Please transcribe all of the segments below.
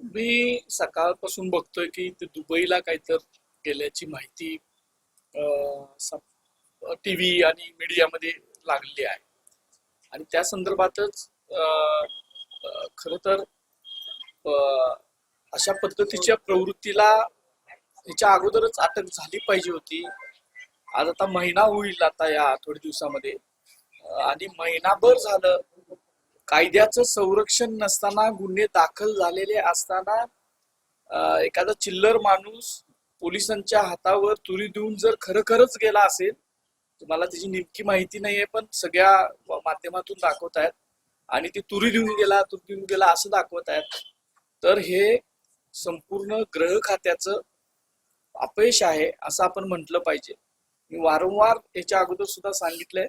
मी सकाळपासून बघतोय की ते दुबईला काहीतर गेल्याची माहिती टी व्ही आणि मीडियामध्ये लागलेली आहे. आणि त्या संदर्भातच अं, तर अशा पद्धतीच्या प्रवृत्तीला याच्या अगोदरच अटक झाली पाहिजे होती. आज आता महिना होईल आता या थोड्या दिवसामध्ये. आणि महिनाभर झालं कायद्याचं संरक्षण नसताना गुन्हे दाखल झालेले असताना एखादा चिल्लर माणूस पोलिसांच्या हातावर तुरी देऊन जर खरं खरंच गेला असेल तुम्हाला त्याची नेमकी माहिती नाहीये पण सगळ्या माध्यमातून दाखवत आहेत. आणि ती तुरी देऊन गेला तुरी देऊन गेला असं दाखवत आहेत. तर हे संपूर्ण ग्रह खात्याचं अपयश आहे असं आपण म्हटलं पाहिजे. मी वारंवार याच्या अगोदर सुद्धा सांगितलंय.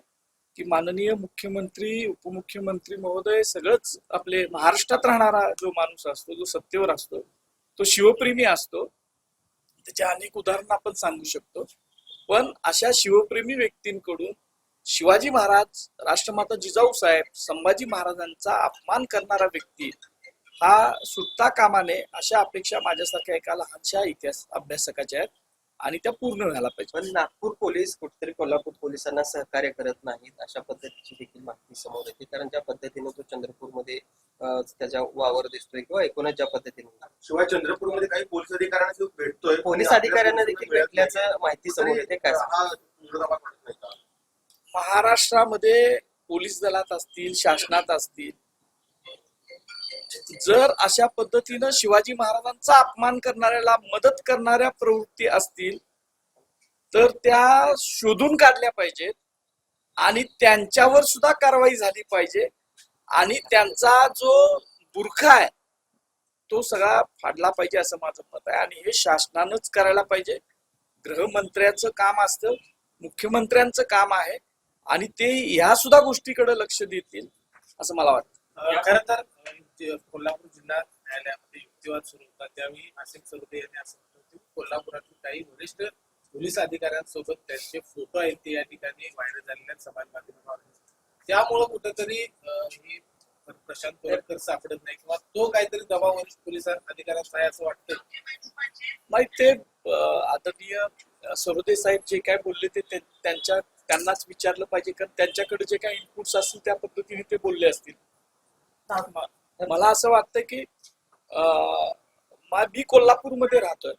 की माननीय मुख्यमंत्री उपमुख्यमंत्री महोदय सगळंच आपले महाराष्ट्रात राहणारा जो माणूस असतो जो सत्तेवर असतो तो शिवप्रेमी असतो. त्याचे अनेक उदाहरणं आपण सांगू शकतो. पण अशा शिवप्रेमी व्यक्तींकडून शिवाजी महाराज राष्ट्रमाता जिजाऊ साहेब संभाजी महाराजांचा अपमान करणारा व्यक्ती हा सुटता कामाने अशा अपेक्षा माझ्यासारख्या एका लहानशा इतिहास अभ्यासकाच्या आहेत. आणि त्या पूर्ण व्हायला पाहिजे. पण नागपूर पोलीस कुठेतरी कोल्हापूर पोलिसांना सहकार्य करत नाहीत अशा पद्धतीची देखील माहिती समोर येते. कारण ज्या पद्धतीने तो चंद्रपूरमध्ये अं, त्याचा वावर दिसतोय किंवा एकूणच ज्या पद्धतीने शिवाय चंद्रपूरमध्ये काही पोलीस अधिकाऱ्यांना जो भेटतोय. पोलीस अधिकाऱ्यांना देखील भेटल्याचं माहिती समोर येते काय. हा? महाराष्ट्रामध्ये पोलीस दलात असतील शासनात असतील जर अशा पद्धतीनं शिवाजी महाराजांचा अपमान करणाऱ्याला मदत करणाऱ्या प्रवृत्ती असतील तर त्या शोधून काढल्या पाहिजेत आणि त्यांच्यावर सुद्धा कारवाई झाली पाहिजे आणि त्यांचा जो बुरखा आहे तो सगळा फाडला पाहिजे असं माझं मत आहे. आणि हे शासनानंच करायला पाहिजे. गृहमंत्र्याचं काम असतं मुख्यमंत्र्यांचं काम आहे आणि ते ह्या सुद्धा गोष्टीकडे लक्ष देतील असं मला वाटतं. खर तर आसिफ सरोदे यांनी असं म्हटलं की कोल्हापुरातील काही वरिष्ठ पोलीस अधिकाऱ्यांसोबत त्यांचे फोटो आहेत ते या ठिकाणी व्हायरल झालेले आहेत समाज माध्यमावर त्यामुळं कुठेतरी हे प्रशांत कोरटकर सापडत नाही किंवा तो काहीतरी दबाव वरिष्ठ पोलीस अधिकाऱ्यांचा आहे असं वाटतं माहीत ते आदरणीय सरोदे साहेब जे काय बोलले ते त्यांच्या त्यांनाच विचारलं पाहिजे. कारण त्यांच्याकडे जे काही इनपुट्स असतील त्या पद्धतीने ते बोलले असतील. मला असं वाटतं की अं, मी कोल्हापूरमध्ये राहतोय.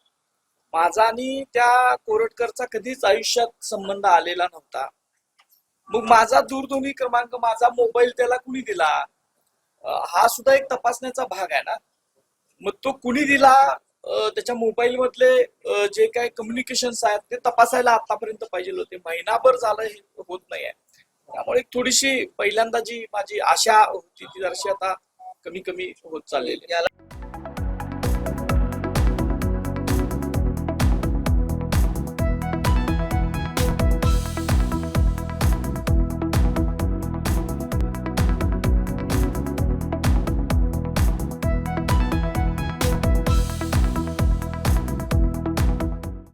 माझा आणि त्या कोरटकरचा कधीच आयुष्यात संबंध आलेला नव्हता. मग माझा दूरध्वनी क्रमांक माझा मोबाईल त्याला कुणी दिला? हा सुद्धा एक तपासण्याचा भाग आहे ना? मग तो कुणी दिला? त्याच्या मोबाईल मधले जे काही कम्युनिकेशन आहेत ते तपासायला आतापर्यंत पाहिजे होते. महिनाभर झालं हे होत नाहीये. त्यामुळे थोडीशी पहिल्यांदा जी माझी आशा होती ती जराशी आता कमी कमी होत चाललेली याला